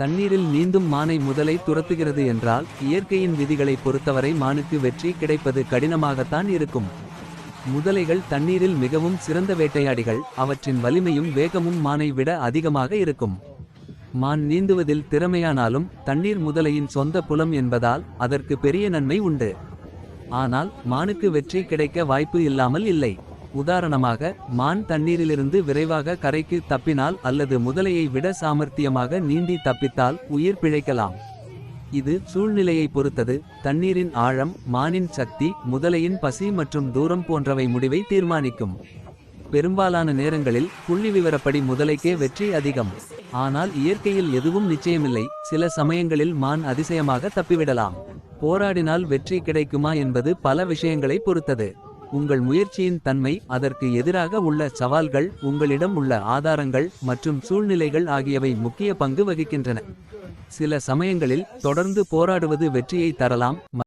தண்ணீரில் நீந்தும் மானை முதலை துரத்துகிறது என்றால் இயற்கையின் விதிகளை பொறுத்தவரை மானுக்கு வெற்றி கிடைப்பது கடினமாகத்தான் இருக்கும். முதலைகள் தண்ணீரில் மிகவும் சிறந்த வேட்டையாடிகள் அவற்றின் வலிமையும் வேகமும் மானை விட அதிகமாக இருக்கும். மான் நீந்துவதில் திறமையானாலும் தண்ணீர் முதலையின் சொந்த புலம் என்பதால் அதற்கு பெரிய நன்மை உண்டு. ஆனால் மானுக்கு வெற்றி கிடைக்க வாய்ப்பு இல்லாமல் இல்லை. உதாரணமாக மான் தண்ணீரிலிருந்து விரைவாக கரைக்கு தப்பினால் அல்லது முதலையை விட சாமர்த்தியமாக நீந்தி தப்பித்தால் உயிர் பிழைக்கலாம். இது சூழ்நிலையை பொறுத்தது. தண்ணீரின் ஆழம் மானின் சக்தி முதலையின் பசி மற்றும் தூரம் போன்றவை முடிவை தீர்மானிக்கும். பெரும்பாலான நேரங்களில் புள்ளிவிவரப்படி முதலைக்கே வெற்றி அதிகம். ஆனால் இயற்கையில் எதுவும் நிச்சயமில்லை. சில சமயங்களில் மான் அதிசயமாக தப்பிவிடலாம். போராடினால் வெற்றி கிடைக்குமா என்பது பல விஷயங்களை பொறுத்தது. உங்கள் முயற்சியின் தன்மை அதற்கு எதிராக உள்ள சவால்கள் உங்களிடம் உள்ள ஆதாரங்கள் மற்றும் சூழ்நிலைகள் ஆகியவை முக்கிய பங்கு வகிக்கின்றன. சில சமயங்களில் தொடர்ந்து போராடுவது வெற்றியை தரலாம்.